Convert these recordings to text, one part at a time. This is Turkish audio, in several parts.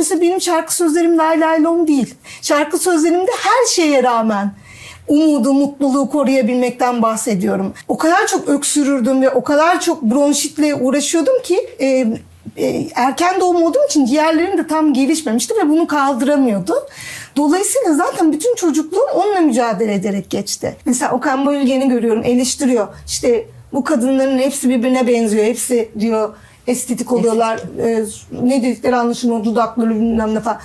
Oysa benim şarkı sözlerim lay lay lom değil. Şarkı sözlerimde her şeye rağmen umudu, mutluluğu koruyabilmekten bahsediyorum. O kadar çok öksürürdüm ve o kadar çok bronşitle uğraşıyordum ki e, e, erken doğum olduğum için ciğerlerim de tam gelişmemişti ve bunu kaldıramıyordu. Dolayısıyla zaten bütün çocukluğum onunla mücadele ederek geçti. Mesela Okan Bayülgen'i görüyorum, eleştiriyor. İşte bu kadınların hepsi birbirine benziyor. Hepsi diyor estetik oluyorlar. E, ne dedikleri anlaşılmıyor. Dudakları bilmem ne falan.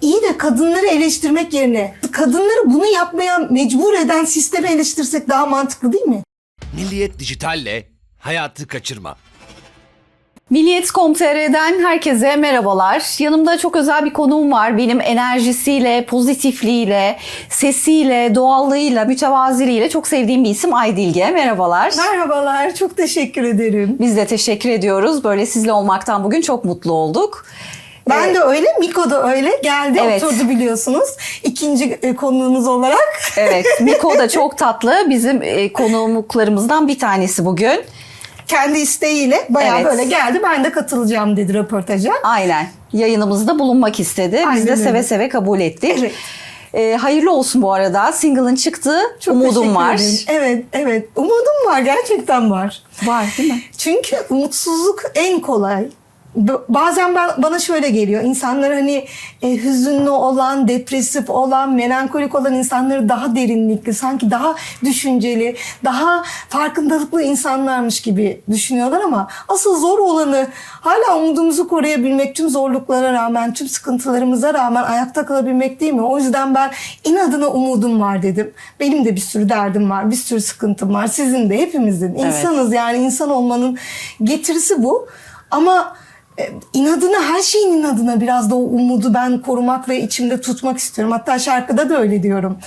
İyi de kadınları eleştirmek yerine kadınları bunu yapmaya mecbur eden sistemi eleştirsek daha mantıklı değil mi? Milliyet Dijital'le hayatı kaçırma. Milliyet.com.tr'den herkese merhabalar. Yanımda çok özel bir konuğum var. Benim enerjisiyle, pozitifliğiyle, sesiyle, doğallığıyla, mütevaziliğiyle çok sevdiğim bir isim Aydilge. Merhabalar. Merhabalar, çok teşekkür ederim. Biz de teşekkür ediyoruz. Böyle sizle olmaktan bugün çok mutlu olduk. Ben Ee, de öyle, Miko da öyle. Geldi, Evet. oturdu biliyorsunuz. İkinci e, konuğunuz olarak. Evet, Miko da çok tatlı. Bizim e, konuğumuklarımızdan bir tanesi bugün. Kendi isteğiyle bayağı Evet. böyle geldi. Ben de katılacağım dedi röportaja. Aynen. Yayınımızda bulunmak istedi. Biz Aynen de öyle. seve seve kabul ettik. Evet. Ee, hayırlı olsun bu arada. Single'ın çıktı. Umudum teşekkür var. ederim. Evet, evet. Umudum var, gerçekten var. Var değil mi? Çünkü umutsuzluk en kolay. Bazen ben, bana şöyle geliyor. İnsanlar hani e, hüzünlü olan, depresif olan, melankolik olan insanları daha derinlikli, sanki daha düşünceli, daha farkındalıklı insanlarmış gibi düşünüyorlar ama asıl zor olanı hala umudumuzu koruyabilmek, tüm zorluklara rağmen, tüm sıkıntılarımıza rağmen ayakta kalabilmek değil mi? O yüzden ben inadına umudum var dedim. Benim de bir sürü derdim var, bir sürü sıkıntım var. Sizin de, hepimizin. Evet. İnsanız yani insan olmanın getirisi bu. Ama inadına her şeyin inadına biraz da o umudu ben korumak ve içimde tutmak istiyorum. Hatta şarkıda da öyle diyorum.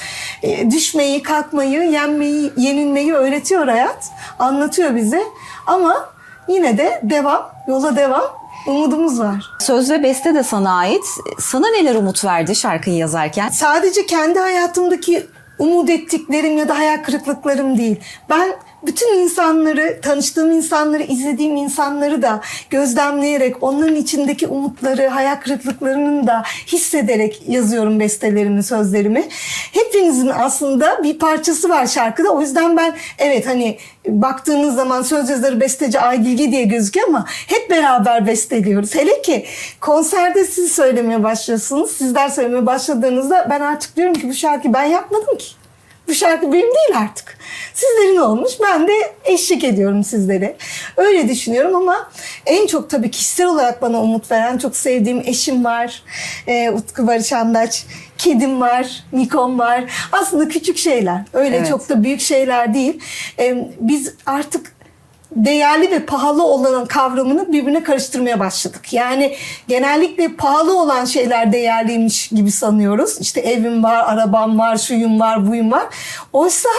E, düşmeyi, kalkmayı, yenmeyi, yenilmeyi öğretiyor hayat. Anlatıyor bize. Ama yine de devam, yola devam. Umudumuz var. Söz ve beste de sana ait. Sana neler umut verdi şarkıyı yazarken? Sadece kendi hayatımdaki umut ettiklerim ya da hayal kırıklıklarım değil. Ben bütün insanları, tanıştığım insanları, izlediğim insanları da gözlemleyerek, onların içindeki umutları, hayal kırıklıklarını da hissederek yazıyorum bestelerimi, sözlerimi. Hepinizin aslında bir parçası var şarkıda. O yüzden ben evet hani baktığınız zaman söz yazarı besteci Aydilge diye gözüküyor ama hep beraber besteliyoruz. Hele ki konserde siz söylemeye başlıyorsunuz. Sizler söylemeye başladığınızda ben artık diyorum ki bu şarkıyı ben yapmadım ki. Bu şarkı benim değil artık. Sizlerin olmuş. Ben de eşlik ediyorum sizlere. Öyle düşünüyorum ama en çok tabii kişisel olarak bana umut veren çok sevdiğim eşim var. Ee, Utku Barış Andaç. Kedim var, Mikom var. Aslında küçük şeyler. Öyle Evet. çok da büyük şeyler değil. Ee, biz artık değerli ve pahalı olan kavramını birbirine karıştırmaya başladık. Yani genellikle pahalı olan şeyler değerliymiş gibi sanıyoruz. İşte evim var, arabam var, şuyum var, buyum var. Oysa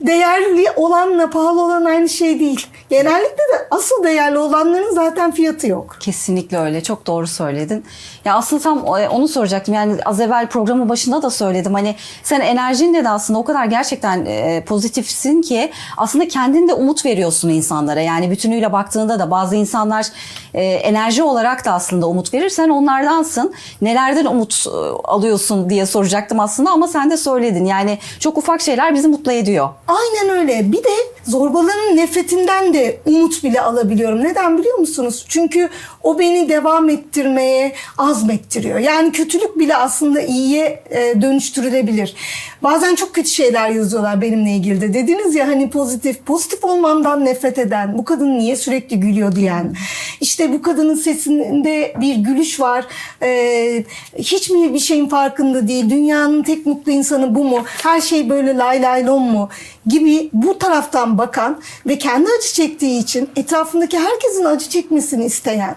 değerli olanla pahalı olan aynı şey değil. Genellikle de asıl değerli olanların zaten fiyatı yok. Kesinlikle öyle. Çok doğru söyledin. Ya aslında tam e, onu soracaktım. Yani az evvel programın başında da söyledim. Hani sen enerjinle de aslında o kadar gerçekten e, pozitifsin ki aslında kendin de umut veriyorsun insanlara. Yani bütünüyle baktığında da bazı insanlar e, enerji olarak da aslında umut verir. Sen onlardansın. Nelerden umut e, alıyorsun diye soracaktım aslında ama sen de söyledin. Yani çok ufak şeyler bizi mutlu ediyor. Aynen öyle. Bir de zorbaların nefretinden de umut bile alabiliyorum. Neden biliyor musunuz? Çünkü o beni devam ettirmeye azmettiriyor. Yani kötülük bile aslında iyiye e, dönüştürülebilir. Bazen çok kötü şeyler yazıyorlar benimle ilgili de. Dediniz ya hani pozitif, pozitif olmamdan nefret eden, bu kadın niye sürekli gülüyor diyen. İşte bu kadının sesinde bir gülüş var. Ee, hiç mi bir şeyin farkında değil? Dünyanın tek mutlu insanı bu mu? Her şey böyle lay lay lom mu? Gibi bu taraftan bakan ve kendi acı çektiği için etrafındaki herkesin acı çekmesini isteyen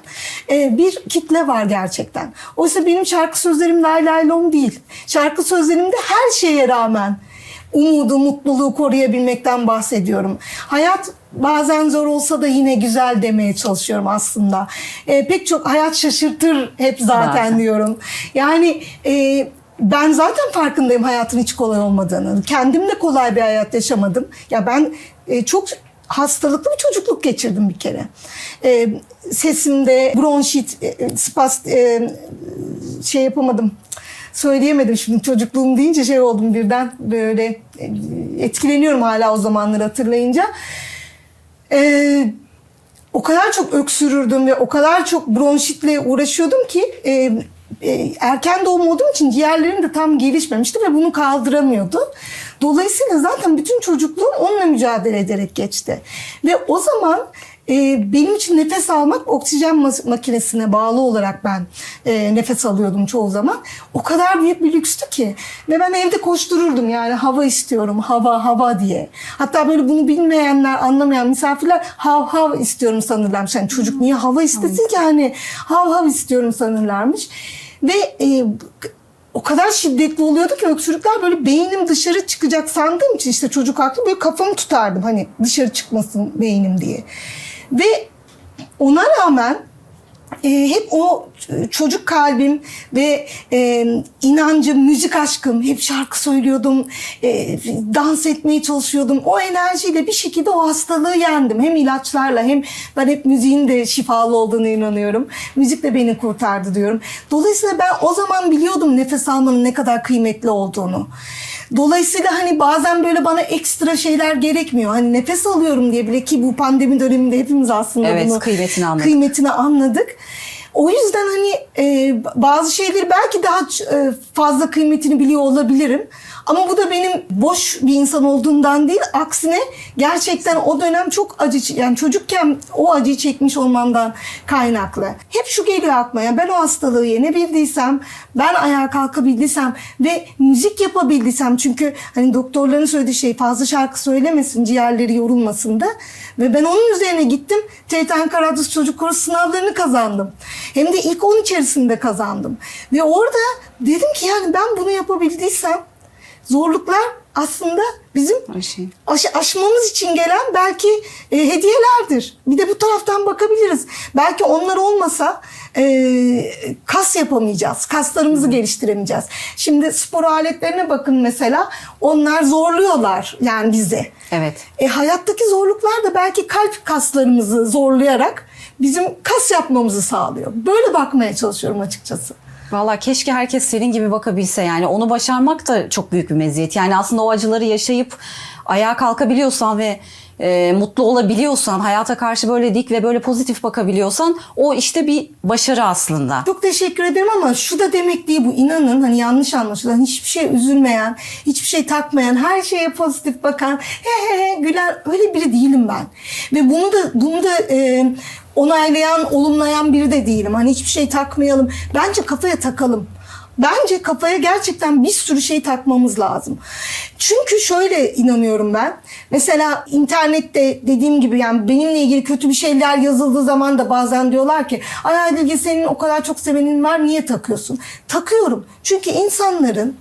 e, bir kitle var gerçekten. Oysa benim şarkı sözlerim lay lay lom değil. Şarkı sözlerimde her şeye rağmen umudu, mutluluğu koruyabilmekten bahsediyorum. Hayat bazen zor olsa da yine güzel demeye çalışıyorum aslında. Ee, pek çok hayat şaşırtır hep zaten, Zaten. diyorum. Yani e, ben zaten farkındayım hayatın hiç kolay olmadığını. Kendim de kolay bir hayat yaşamadım. Ya ben e, çok hastalıklı bir çocukluk geçirdim bir kere. E, sesimde bronşit, e, spast, e, şey yapamadım. Söyleyemedim şimdi çocukluğum deyince şey oldum birden böyle e, etkileniyorum hala o zamanları hatırlayınca. Ee, o kadar çok öksürürdüm ve o kadar çok bronşitle uğraşıyordum ki e, e, erken doğum olduğum için ciğerlerim de tam gelişmemişti ve bunu kaldıramıyordu. Dolayısıyla zaten bütün çocukluğum onunla mücadele ederek geçti. Ve o zaman e, benim için nefes almak oksijen makinesine bağlı olarak ben e, nefes alıyordum çoğu zaman. O kadar büyük bir lükstü ki. Ve ben evde koştururdum yani hava istiyorum, hava hava diye. Hatta böyle bunu bilmeyenler, anlamayan misafirler hav hav istiyorum sanırlarmış. Yani çocuk niye hava istesin ki hani hav hav istiyorum sanırlarmış. Ve e, o kadar şiddetli oluyordu ki öksürükler böyle beynim dışarı çıkacak sandığım için işte çocuk aklı böyle kafamı tutardım hani dışarı çıkmasın beynim diye. Ve ona rağmen e, hep o çocuk kalbim ve e, inancım, müzik aşkım, hep şarkı söylüyordum, e, dans etmeye çalışıyordum. O enerjiyle bir şekilde o hastalığı yendim. Hem ilaçlarla hem ben hep müziğin de şifalı olduğunu inanıyorum. Müzik de beni kurtardı diyorum. Dolayısıyla ben o zaman biliyordum nefes almanın ne kadar kıymetli olduğunu. Dolayısıyla hani bazen böyle bana ekstra şeyler gerekmiyor. Hani nefes alıyorum diye bile ki bu pandemi döneminde hepimiz aslında Evet, bunu kıymetini anladık. kıymetini anladık. O yüzden hani e, bazı şeyleri belki daha e, fazla kıymetini biliyor olabilirim. Ama bu da benim boş bir insan olduğumdan değil. Aksine gerçekten o dönem çok acı yani çocukken o acıyı çekmiş olmamdan kaynaklı. Hep şu geliyor aklıma ya ben o hastalığı yenebildiysem, ben ayağa kalkabildiysem ve müzik yapabildiysem çünkü hani doktorların söylediği şey fazla şarkı söylemesin, ciğerleri yorulmasın da ve ben onun üzerine gittim. TRT Ankara Radyosu Çocuk Korosu sınavlarını kazandım. Hem de ilk 10 içerisinde kazandım. Ve orada dedim ki yani ben bunu yapabildiysem zorluklar aslında bizim aş- aşmamız için gelen belki e, hediyelerdir. Bir de bu taraftan bakabiliriz. Belki onlar olmasa e, kas yapamayacağız. Kaslarımızı geliştiremeyeceğiz. Şimdi spor aletlerine bakın mesela. Onlar zorluyorlar yani bizi. Evet. E, hayattaki zorluklar da belki kalp kaslarımızı zorlayarak bizim kas yapmamızı sağlıyor. Böyle bakmaya çalışıyorum açıkçası. Valla keşke herkes senin gibi bakabilse yani onu başarmak da çok büyük bir meziyet. Yani aslında o acıları yaşayıp ayağa kalkabiliyorsan ve e, mutlu olabiliyorsan, hayata karşı böyle dik ve böyle pozitif bakabiliyorsan o işte bir başarı aslında. Çok teşekkür ederim ama şu da demek değil bu inanın hani yanlış anlaşılan hiçbir şeye üzülmeyen, hiçbir şey takmayan, her şeye pozitif bakan, he he he gülen öyle biri değilim ben. Ve bunu da bunu da e, onaylayan, olumlayan biri de değilim. Hani hiçbir şey takmayalım. Bence kafaya takalım. Bence kafaya gerçekten bir sürü şey takmamız lazım. Çünkü şöyle inanıyorum ben. Mesela internette dediğim gibi yani benimle ilgili kötü bir şeyler yazıldığı zaman da bazen diyorlar ki ay Aydilge senin o kadar çok sevenin var niye takıyorsun? Takıyorum. Çünkü insanların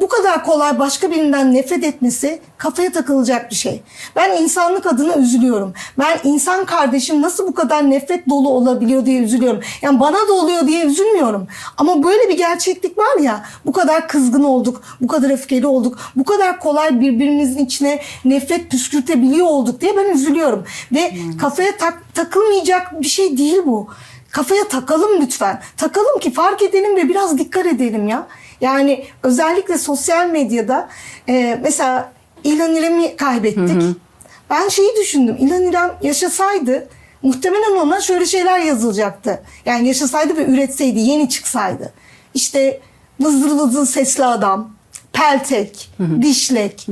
bu kadar kolay başka birinden nefret etmesi kafaya takılacak bir şey. Ben insanlık adına üzülüyorum. Ben insan kardeşim nasıl bu kadar nefret dolu olabiliyor diye üzülüyorum. Yani bana da oluyor diye üzülmüyorum. Ama böyle bir gerçeklik var ya bu kadar kızgın olduk, bu kadar öfkeli olduk, bu kadar kolay birbirimizin içine nefret püskürtebiliyor olduk diye ben üzülüyorum. Ve kafaya tak, takılmayacak bir şey değil bu. Kafaya takalım lütfen. Takalım ki fark edelim ve biraz dikkat edelim ya. Yani özellikle sosyal medyada e, mesela İlhan İrem'i kaybettik. Ben şeyi düşündüm. İlhan İrem yaşasaydı muhtemelen ona şöyle şeyler yazılacaktı. Yani yaşasaydı ve üretseydi, yeni çıksaydı. İşte vızır vızır sesli adam, peltek, dişlek.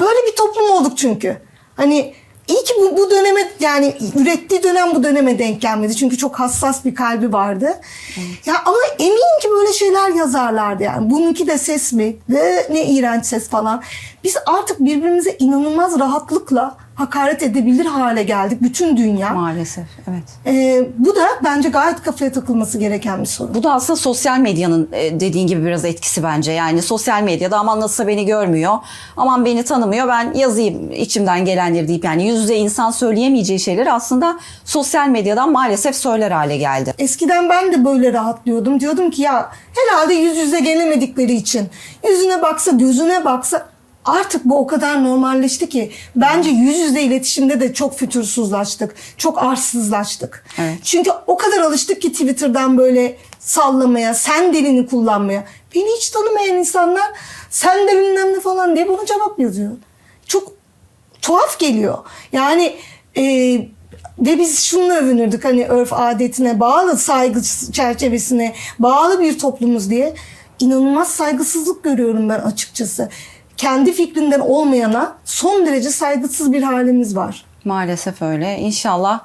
Böyle bir toplum olduk çünkü. Hani iyi ki bu, bu döneme yani ürettiği dönem bu döneme denk gelmedi. Çünkü çok hassas bir kalbi vardı. Ya ama eminim ki böyle şeyler yazarlardı yani. Bununki de ses mi? Ve ne iğrenç ses falan. Biz artık birbirimize inanılmaz rahatlıkla hakaret edebilir hale geldik. Bütün dünya. Maalesef evet. Ee, bu da bence gayet kafaya takılması gereken bir sorun. Bu da aslında sosyal medyanın e, dediğin gibi biraz etkisi bence. Yani sosyal medyada aman nasılsa beni görmüyor, aman beni tanımıyor ben yazayım içimden gelenleri deyip yani yüz yüze insan söyleyemeyeceği şeyleri aslında sosyal medyadan maalesef söyler hale geldi. Eskiden ben de böyle rahatlıyordum. Diyordum ki ya herhalde yüz yüze gelemedikleri için. Yüzüne baksa, gözüne baksa artık bu o kadar normalleşti ki bence yüz yüze iletişimde de çok fütursuzlaştık. Çok arsızlaştık. Evet. Çünkü o kadar alıştık ki Twitter'dan böyle sallamaya, sen dilini kullanmaya. Beni hiç tanımayan insanlar sen de bilmem ne falan diye bana cevap yazıyor. Çok tuhaf geliyor. Yani e, ve biz şununla övünürdük hani örf adetine bağlı saygı çerçevesine bağlı bir toplumuz diye inanılmaz saygısızlık görüyorum ben açıkçası. Kendi fikrinden olmayana son derece saygısız bir halimiz var. Maalesef öyle. İnşallah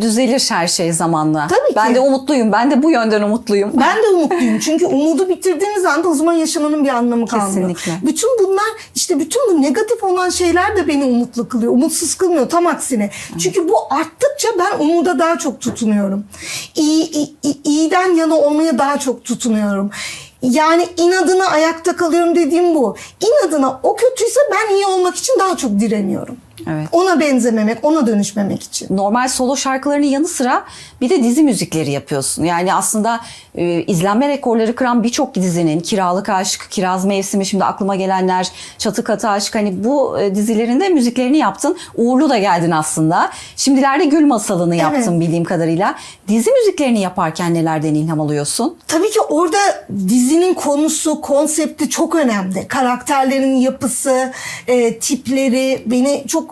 düzelir her şey zamanla. Tabii ki. Ben de umutluyum. Ben de bu yönden umutluyum. Ben de umutluyum çünkü umudu bitirdiğimiz anda o zaman yaşamanın bir anlamı kalmıyor. Kesinlikle. Bütün bunlar işte bütün bu negatif olan şeyler de beni umutlu kılıyor. Umutsuz kılmıyor tam aksine. Çünkü bu arttıkça ben umuda daha çok tutunuyorum. İyi, iyi- iyiden yana olmaya daha çok tutunuyorum. Yani inadına ayakta kalıyorum dediğim bu. İnadına o kötüyse ben iyi olmak için daha çok direniyorum. Evet. Ona benzememek, ona dönüşmemek için. normal solo şarkılarının yanı sıra bir de dizi müzikleri yapıyorsun. Yani aslında e, izlenme rekorları kıran birçok dizinin Kiralık Aşk, Kiraz Mevsimi şimdi aklıma gelenler, Çatı Katı Aşk hani bu e, dizilerinde müziklerini yaptın. Uğurlu da geldin aslında. Şimdilerde Gül Masalı'nı yaptın bildiğim kadarıyla. Dizi müziklerini yaparken nelerden ilham alıyorsun? Tabii ki orada dizinin konusu, konsepti çok önemli. Karakterlerin yapısı, e, tipleri beni çok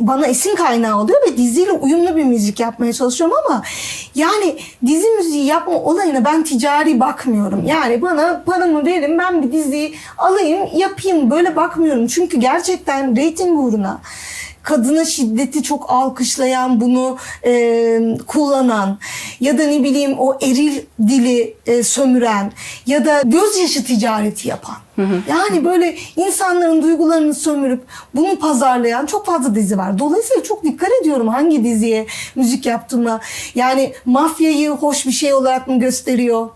bana esin kaynağı oluyor ve diziyle uyumlu bir müzik yapmaya çalışıyorum ama yani dizi müziği yapma olayına ben ticari bakmıyorum. Yani bana paramı verin ben bir diziyi alayım yapayım böyle bakmıyorum. Çünkü gerçekten reyting uğruna kadına şiddeti çok alkışlayan, bunu e, kullanan ya da ne bileyim o eril dili e, sömüren ya da gözyaşı ticareti yapan. Yani böyle insanların duygularını sömürüp bunu pazarlayan çok fazla dizi var. Dolayısıyla çok dikkat ediyorum hangi diziye müzik yaptığıma. Yani mafyayı hoş bir şey olarak mı gösteriyor?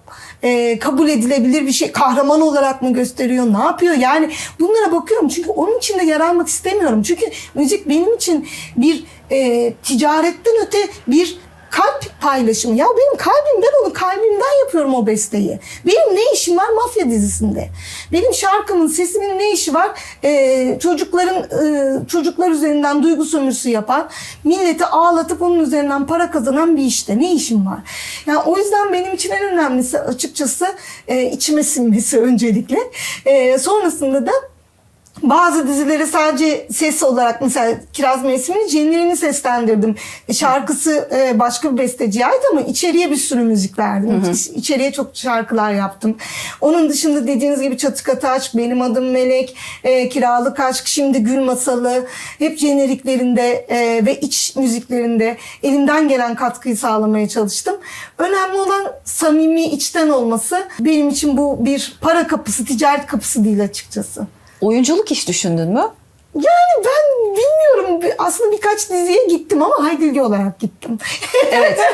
E, kabul edilebilir bir şey kahraman olarak mı gösteriyor? Ne yapıyor? Yani bunlara bakıyorum çünkü onun içinde yer almak istemiyorum. Çünkü müzik benim için bir e, ticaretten öte bir kalp paylaşımı. Ya benim kalbim ben onu kalbimden yapıyorum o besteyi. Benim ne işim var? Mafya dizisinde. Benim şarkımın sesimin ne işi var? E, çocukların e, çocuklar üzerinden duygu sömürüsü yapan milleti ağlatıp onun üzerinden para kazanan bir işte. Ne işim var? Yani o yüzden benim için en önemlisi açıkçası e, içime sinmesi öncelikle. E, sonrasında da bazı dizileri sadece ses olarak mesela Kiraz Mevsimi'nin Cennerini seslendirdim. E, Şarkısı e, başka bir besteciye ait ama içeriye bir sürü müzik verdim. İçeriye çok şarkılar yaptım. Onun dışında dediğiniz gibi Çatı Katı Aşk, Benim Adım Melek, e, Kiralık Aşk, şimdi Gül Masalı hep jeneriklerinde e, ve iç müziklerinde elimden gelen katkıyı sağlamaya çalıştım. Önemli olan samimi içten olması. Benim için bu bir para kapısı, ticaret kapısı değil açıkçası. Oyunculuk hiç düşündün mü? Yani ben bilmiyorum. Bir- Aslında birkaç diziye gittim ama Haydilge olarak gittim. Evet.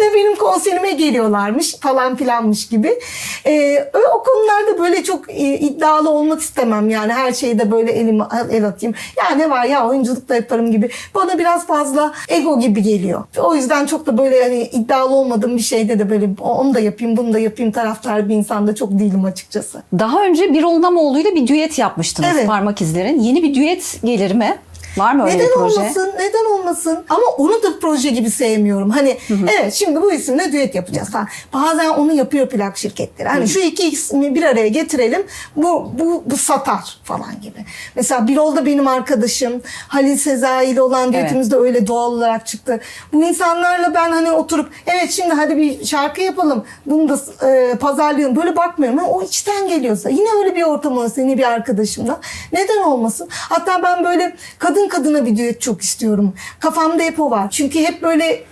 Yine benim konserime geliyorlarmış falan filanmış gibi. Ee, o konularda böyle çok e, iddialı olmak istemem. Yani her şeyde böyle elimi el atayım. Ya ne var ya oyunculuk da yaparım gibi. Bana biraz fazla ego gibi geliyor. O yüzden çok da böyle hani iddialı olmadığım bir şeyde de böyle onu da yapayım bunu da yapayım taraftar bir insan da çok değilim açıkçası. Daha önce Birol Namoğlu'yla bir düet yapmıştınız Evet. Parmak İzler'in. Yeni bir düet gelir mi? Var mı öyle Neden bir proje? olmasın? Neden olmasın? Ama onu da proje gibi sevmiyorum. Hani evet şimdi bu isimle düet yapacağız falan. Bazen onu yapıyor plak şirketleri. Hani şu iki ismi bir araya getirelim. Bu bu bu satar falan gibi. Mesela Birol da benim arkadaşım. Halil Sezai ile olan düetimiz de öyle doğal olarak çıktı. Bu insanlarla ben hani oturup evet şimdi hadi bir şarkı yapalım. Bunu da e, pazarlayalım. Böyle bakmıyorum. Ama o içten geliyorsa yine öyle bir ortam olsa yine bir arkadaşımla neden olmasın? Hatta ben böyle kadın kadına bir düet çok istiyorum. Kafamda hep o var. Çünkü hep böyle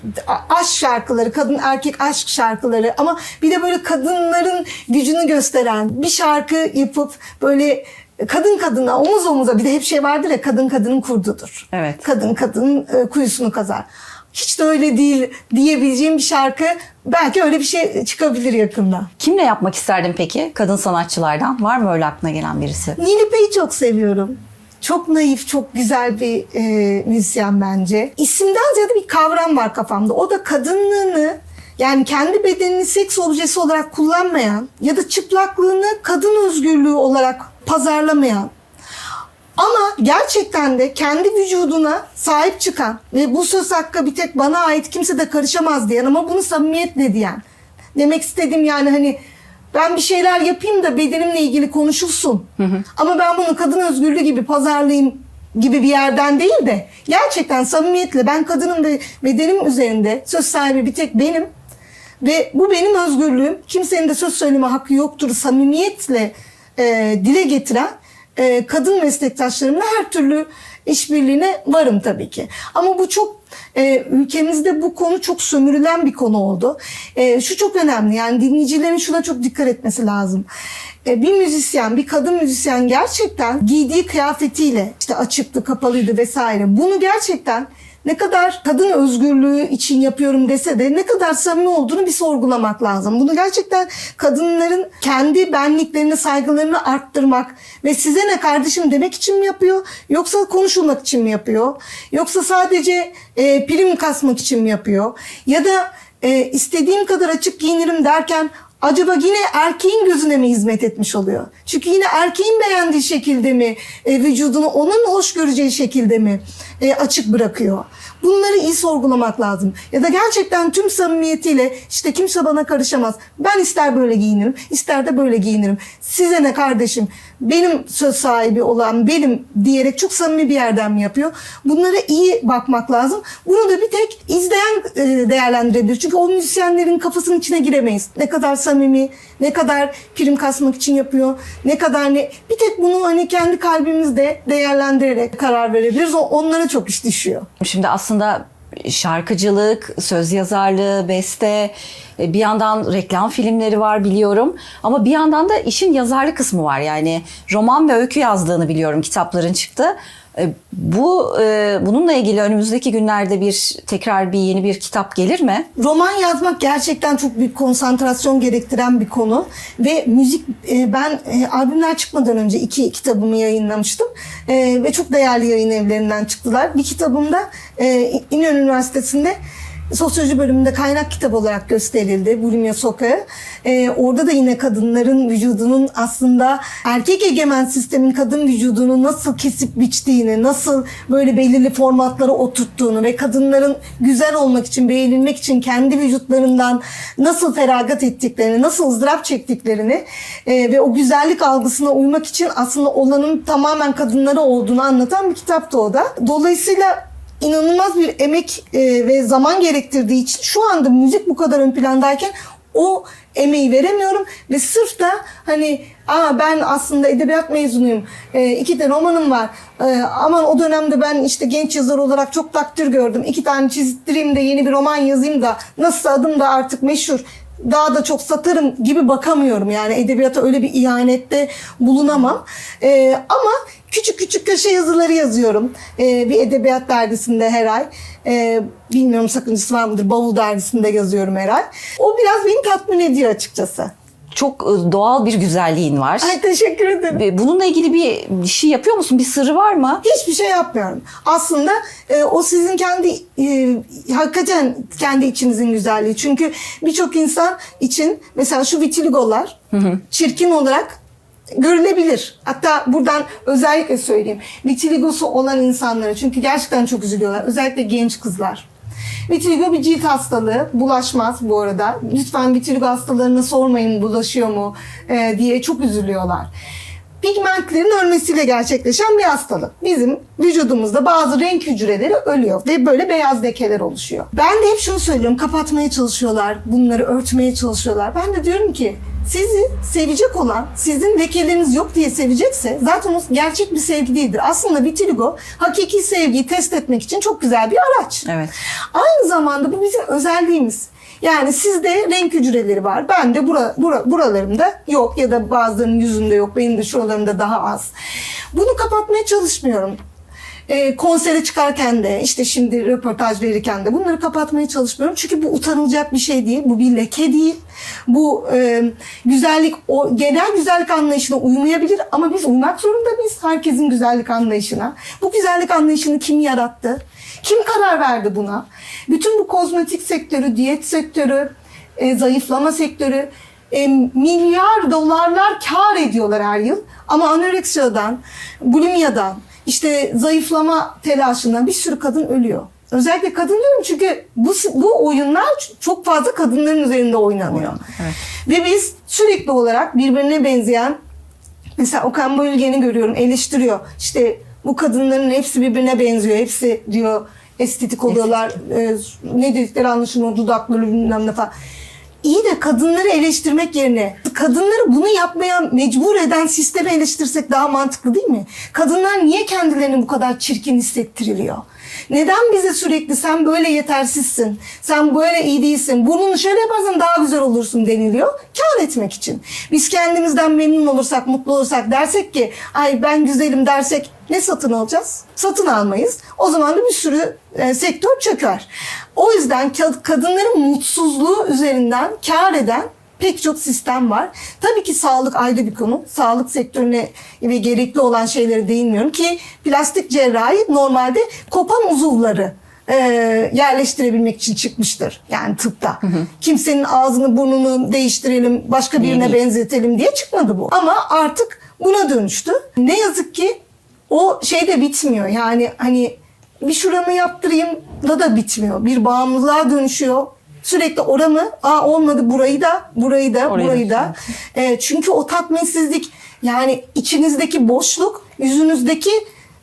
aşk şarkıları, kadın erkek aşk şarkıları ama bir de böyle kadınların gücünü gösteren bir şarkı yapıp böyle kadın kadına omuz omuza bir de hep şey vardır ya kadın kadının kurdudur. Evet. Kadın kadının e, kuyusunu kazar. Hiç de öyle değil diyebileceğim bir şarkı belki öyle bir şey çıkabilir yakında. Kimle yapmak isterdin peki? Kadın sanatçılardan. Var mı öyle aklına gelen birisi? Nilüfer'i çok seviyorum. Çok naif, çok güzel bir e, müzisyen bence. İsimden ziyade bir kavram var kafamda. O da kadınlığını yani kendi bedenini seks objesi olarak kullanmayan ya da çıplaklığını kadın özgürlüğü olarak pazarlamayan ama gerçekten de kendi vücuduna sahip çıkan ve bu söz hakkı bir tek bana ait kimse de karışamaz diyen ama bunu samimiyetle diyen Demek istediğim yani hani ben bir şeyler yapayım da bedenimle ilgili konuşulsun. Ama ben bunu kadın özgürlüğü gibi pazarlayayım gibi bir yerden değil de gerçekten samimiyetle ben kadının ve bedenim üzerinde söz sahibi bir tek benim. Ve bu benim özgürlüğüm. Kimsenin de söz söyleme hakkı yoktur. Samimiyetle e, dile getiren e, kadın meslektaşlarımla her türlü işbirliğine varım tabii ki. Ama bu çok e, ülkemizde bu konu çok sömürülen bir konu oldu. E, şu çok önemli yani dinleyicilerin şuna çok dikkat etmesi lazım. E, bir müzisyen, bir kadın müzisyen gerçekten giydiği kıyafetiyle işte açıktı, kapalıydı vesaire. Bunu gerçekten ne kadar kadın özgürlüğü için yapıyorum dese de ne kadar samimi olduğunu bir sorgulamak lazım. Bunu gerçekten kadınların kendi benliklerini, saygılarını arttırmak ve size ne kardeşim demek için mi yapıyor? Yoksa konuşulmak için mi yapıyor? Yoksa sadece e, prim kasmak için mi yapıyor? Ya da e, istediğim kadar açık giyinirim derken acaba yine erkeğin gözüne mi hizmet etmiş oluyor? Çünkü yine erkeğin beğendiği şekilde mi e, vücudunu onun hoş göreceği şekilde mi e, açık bırakıyor? Bunları iyi sorgulamak lazım. Ya da gerçekten tüm samimiyetiyle işte kimse bana karışamaz. Ben ister böyle giyinirim, ister de böyle giyinirim. Size ne kardeşim? Benim söz sahibi olan benim diyerek çok samimi bir yerden mi yapıyor? Bunlara iyi bakmak lazım. Bunu da bir tek izleyen e, değerlendirebilir. Çünkü o müzisyenlerin kafasının içine giremeyiz. Ne kadar samimi, ne kadar prim kasmak için yapıyor, ne kadar ne... Bir tek bunu hani kendi kalbimizde değerlendirerek karar verebiliriz. O, onlara çok iş düşüyor. Şimdi aslında şarkıcılık, söz yazarlığı, beste, e, bir yandan reklam filmleri var biliyorum. Ama bir yandan da işin yazarlık kısmı var. Yani roman ve öykü yazdığını biliyorum kitapların çıktı. E, Bu e, bununla ilgili önümüzdeki günlerde bir tekrar bir yeni bir kitap gelir mi? Roman yazmak gerçekten çok büyük konsantrasyon gerektiren bir konu ve müzik e, ben albümler çıkmadan önce iki kitabımı yayınlamıştım ve çok değerli yayın evlerinden çıktılar. Bir kitabımda e, İnönü Üniversitesi'nde sosyoloji bölümünde kaynak kitap olarak gösterildi Bulimya Sokağı. E, orada da yine kadınların vücudunun aslında erkek egemen sistemin kadın vücudunu nasıl kesip biçtiğini, nasıl böyle belirli formatlara oturttuğunu ve kadınların güzel olmak için, beğenilmek için kendi vücutlarından nasıl feragat ettiklerini, nasıl ızdırap çektiklerini e, ve o güzellik algısına uymak için aslında olanın tamamen kadınlara olduğunu anlatan bir kitaptı o da. Dolayısıyla inanılmaz bir emek e, ve zaman gerektirdiği için şu anda müzik bu kadar ön plandayken o emeği veremiyorum ve sırf da hani Aa ben aslında edebiyat mezunuyum. E, iki de romanım var. E, aman o dönemde ben işte genç yazar olarak çok takdir gördüm. İki tane çizdireyim de yeni bir roman yazayım da nasıl adım da artık meşhur daha da çok satarım gibi bakamıyorum. Yani edebiyata öyle bir ihanette bulunamam. Ee, ama küçük küçük köşe yazıları yazıyorum. Ee, bir edebiyat dergisinde her ay. Ee, bilmiyorum sakıncası var mıdır? Bavul dergisinde yazıyorum her ay. O biraz beni tatmin ediyor açıkçası. Çok e, doğal bir güzelliğin var. Ay teşekkür ederim. Bununla ilgili bir, şey yapıyor musun? Bir sırrı var mı? Hiçbir şey yapmıyorum. Aslında e, o sizin kendi e, hakikaten kendi içinizin güzelliği. Çünkü birçok insan için mesela şu vitiligolar çirkin olarak görülebilir. Hatta buradan özellikle söyleyeyim. Vitiligosu olan insanlara çünkü gerçekten çok üzülüyorlar. Özellikle genç kızlar. Vitiligo bir cilt hastalığı. Bulaşmaz bu arada. Lütfen vitiligo hastalarına sormayın bulaşıyor mu e, diye çok üzülüyorlar. Pigmentlerin ölmesiyle gerçekleşen bir hastalık. Bizim vücudumuzda bazı renk hücreleri ölüyor ve böyle beyaz lekeler oluşuyor. Ben de hep şunu söylüyorum. Kapatmaya çalışıyorlar. Bunları örtmeye çalışıyorlar. Ben de diyorum ki sizi sevecek olan, sizin lekeleriniz yok diye sevecekse zaten o gerçek bir sevgi değildir. Aslında vitiligo hakiki sevgiyi test etmek için çok güzel bir araç. Evet. Aynı zamanda bu bizim özelliğimiz. Yani sizde renk hücreleri var. Ben de bura, bura, buralarımda yok ya da bazılarının yüzünde yok. Benim de şuralarımda daha az. Bunu kapatmaya çalışmıyorum. Ee, konsere çıkarken de işte şimdi röportaj verirken de bunları kapatmaya çalışmıyorum. Çünkü bu utanılacak bir şey değil. Bu bir leke değil. Bu e, güzellik o genel güzellik anlayışına uymayabilir ama biz uymak zorunda mıyız herkesin güzellik anlayışına? Bu güzellik anlayışını kim yarattı? Kim karar verdi buna? Bütün bu kozmetik sektörü, diyet sektörü, e, zayıflama sektörü e, milyar dolarlar kar ediyorlar her yıl. Ama anoreksiyadan, bulimiyadan, işte zayıflama telaşından bir sürü kadın ölüyor. Özellikle kadın diyorum çünkü bu bu oyunlar çok fazla kadınların üzerinde oynanıyor. Ve biz sürekli olarak birbirine benzeyen mesela Okan Bayülgen'i görüyorum eleştiriyor. İşte bu kadınların hepsi birbirine benziyor. Hepsi diyor estetik oluyorlar. E, ne dedikleri anlaşılmıyor. Dudakları bilmem ne falan. İyi de kadınları eleştirmek yerine kadınları bunu yapmaya mecbur eden sistemi eleştirsek daha mantıklı değil mi? Kadınlar niye kendilerini bu kadar çirkin hissettiriliyor? Neden bize sürekli sen böyle yetersizsin, sen böyle iyi değilsin, burnunu şöyle yaparsan daha güzel olursun deniliyor? Kâr etmek için. Biz kendimizden memnun olursak, mutlu olursak dersek ki ay ben güzelim dersek ne satın alacağız? Satın almayız. O zaman da bir sürü e, sektör çöker. O yüzden ka- kadınların mutsuzluğu üzerinden kâr eden pek çok sistem var. Tabii ki sağlık ayrı bir konu. Sağlık sektörüne ve gerekli olan şeylere değinmiyorum ki plastik cerrahi normalde kopan uzuvları e, yerleştirebilmek için çıkmıştır. Yani tıpta. Kimsenin ağzını burnunu değiştirelim, başka birine benzetelim diye çıkmadı bu. Ama artık buna dönüştü. Ne yazık ki o şey de bitmiyor. Yani hani bir şuramı yaptırayım da da bitmiyor. Bir bağımlılığa dönüşüyor. Sürekli oramı, aa olmadı burayı da, burayı da, Orayı burayı da. E, çünkü o tatminsizlik yani içinizdeki boşluk, yüzünüzdeki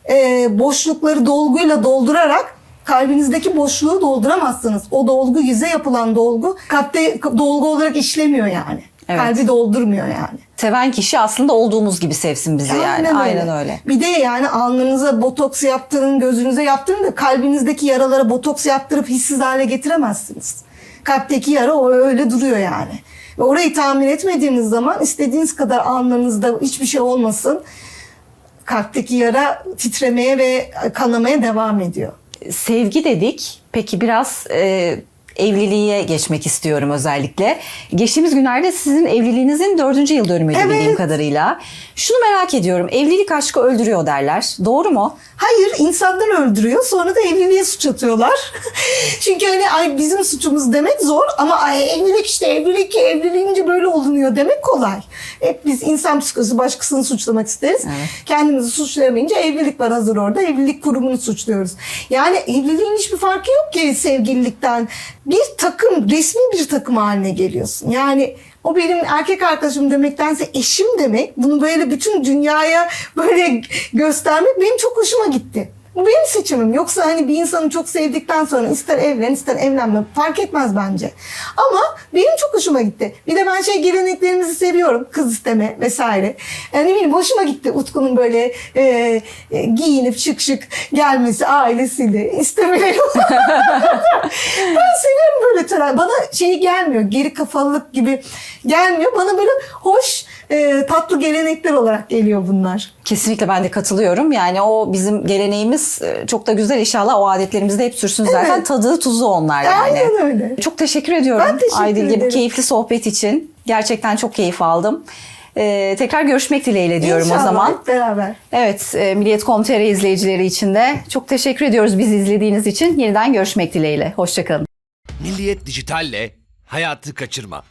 e, boşlukları dolguyla doldurarak kalbinizdeki boşluğu dolduramazsınız. O dolgu yüze yapılan dolgu kalpte dolgu olarak işlemiyor yani. Evet. Kalbi doldurmuyor yani. Seven kişi aslında olduğumuz gibi sevsin bizi yani. Aynen öyle. Bir de yani alnınıza botoks yaptırın, gözünüze yaptırın da kalbinizdeki yaralara botoks yaptırıp hissiz hale getiremezsiniz. Kalpteki yara o öyle duruyor yani. Ve orayı tamir etmediğiniz zaman istediğiniz kadar alnınızda hiçbir şey olmasın. Kalpteki yara titremeye ve kanamaya devam ediyor. Sevgi dedik. Peki biraz e, evliliğe geçmek istiyorum özellikle. Geçtiğimiz günlerde sizin evliliğinizin dördüncü yıl dönümü Evet. bildiğim kadarıyla. Şunu merak ediyorum. Evlilik aşkı öldürüyor derler. Doğru mu? Hayır insanlar öldürüyor sonra da evliliğe suç atıyorlar. Çünkü hani ay bizim suçumuz demek zor ama ay evlilik işte evlilik evliliğince böyle olunuyor demek kolay. Hep biz insan psikolojisi başkasını suçlamak isteriz. Kendimizi suçlayamayınca evlilik var hazır orada evlilik kurumunu suçluyoruz. Yani evliliğin hiçbir farkı yok ki sevgililikten. Bir takım resmi bir takım haline geliyorsun. Yani o benim erkek arkadaşım demektense eşim demek. Bunu böyle bütün dünyaya böyle göstermek benim çok hoşuma gitti. Bu benim seçimim. Yoksa hani bir insanı çok sevdikten sonra ister evlen ister evlenme fark etmez bence. Ama benim çok hoşuma gitti. Bir de ben şey geleneklerimizi seviyorum. Kız isteme vesaire. Yani ne bileyim hoşuma gitti Utku'nun böyle e, e, giyinip şık şık gelmesi ailesiyle istemeleri. ben seviyorum böyle tören. Bana şey gelmiyor. Geri kafalılık gibi gelmiyor. Bana böyle hoş e, tatlı gelenekler olarak geliyor bunlar. Kesinlikle ben de katılıyorum. Yani o bizim geleneğimiz e, çok da güzel. İnşallah o adetlerimizde hep sürsün zaten. Evet. Tadı tuzu onlar yani. Aynen öyle. Çok teşekkür ediyorum Ben teşekkür Aydil'ciğim. ederim. Keyifli sohbet için. Gerçekten çok keyif aldım. Ee, tekrar görüşmek dileğiyle diyorum İnşallah o zaman. hep beraber. Evet, e, Milliyet.com.tr izleyicileri için de çok teşekkür ediyoruz bizi izlediğiniz için. Yeniden görüşmek dileğiyle. Hoşçakalın. Milliyet Dijital'le hayatı kaçırma.